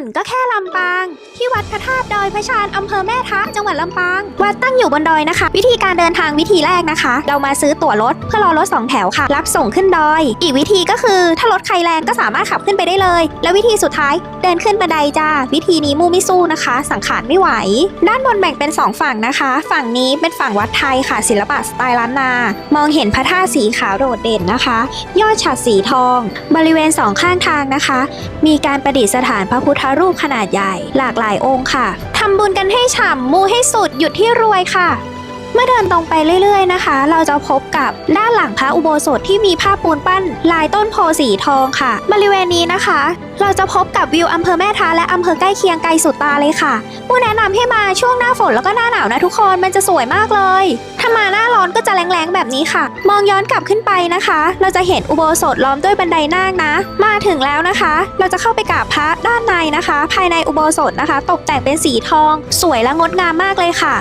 นก็แค่ลำปาง ที่วัดพระธาตุดอยพระชานอำเภอแม่ทะจังหวัดลำปาง วัดตั้งอยู่บนดอยนะคะ วิธีการเดินทางวิธีแรกนะคะ เรามาซื้อตั๋วรถเพื่อรอรถสองแถวค่ะ รับส่งขึ้นดอย อีกวิธีก็คือถ้ารถใครแรงก็สามารถขับขึ้นไปได้เลย และวิธีสุดท้ายเดินขึ้นบันไดจ้า วิธีนี้มู่ไม่สู้นะคะ สังขารไม่ไหว ด้านบนแบ่งเป็นสองฝั่งนะคะ ฝั่งนี้เป็นฝั่งวัดไทยค่ะ ศิลปะสไตล์ล้านนา มองเห็นพระธาตุสีขาวโดดเด่นนะคะ ยอดฉัดสีทอง บริเวณสองข้างทางนะคะ มีการประดิษฐานพระพุทธรูปขนาดใหญ่ หลากหลายองค์ค่ะทำบุญกันให้ฉ่ำมูให้สุดหยุดที่รวยค่ะ เมื่อเดินตรงไปเรื่อยๆนะคะ เราจะพบกับด้านหลังพระอุโบสถที่มีภาพปูนปั้น ลายต้นโพสีทองค่ะ บริเวณนี้นะคะ เราจะพบกับวิวอำเภอแม่ทาและอำเภอใกล้เคียงไกลสุดตาเลยค่ะ ผู้แนะนำให้มาช่วงหน้าฝนแล้วก็หน้าหนาวนะทุกคนมันจะสวยมากเลยถ้ามาหน้าร้อนก็จะแรงๆแบบนี้ค่ะ มองย้อนกลับขึ้นไปนะคะ เราจะเห็นอุโบสถล้อมด้วยบันไดนาคนะ มาถึงแล้วนะคะ เราจะเข้าไปกราบพระด้านในนะคะ ภายในอุโบสถนะคะ ตกแต่งเป็นสีทอง สวยและงดงามมากเลยค่ะ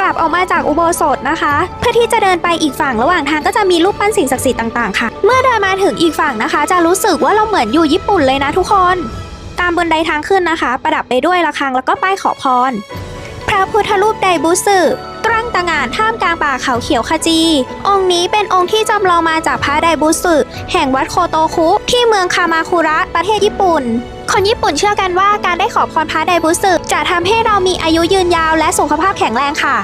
กลับออกมาจากอุโบสถนะคะ เพื่อที่จะเดินไปอีกฝั่งระหว่างทางก็จะมีรูปปั้นสิ่งศักดิ์สิทธิ์ต่างๆค่ะ เมื่อเดินมาถึงอีกฝั่งนะคะ จะรู้สึกว่าเราเหมือนอยู่ญี่ปุ่นเลยนะทุกคน ตามบนไดทางขึ้นนะคะ ประดับไปด้วยระฆังแล้วก็ป้ายขอพร พระพุทธรูปไดบุสึตรังตางานท่ามกลางป่าเขาเขียวขจี องค์นี้เป็นองค์ที่จำลองมาจากพระไดบุสึแห่งวัดโคโตคุ ที่เมืองคามาคุระประเทศญี่ปุ่น คนญี่ปุ่นเชื่อกันว่าการได้ขอพรพระไดบุสึจะทำให้เรามีอายุยืนยาวและสุขภาพแข็งแรงค่ะ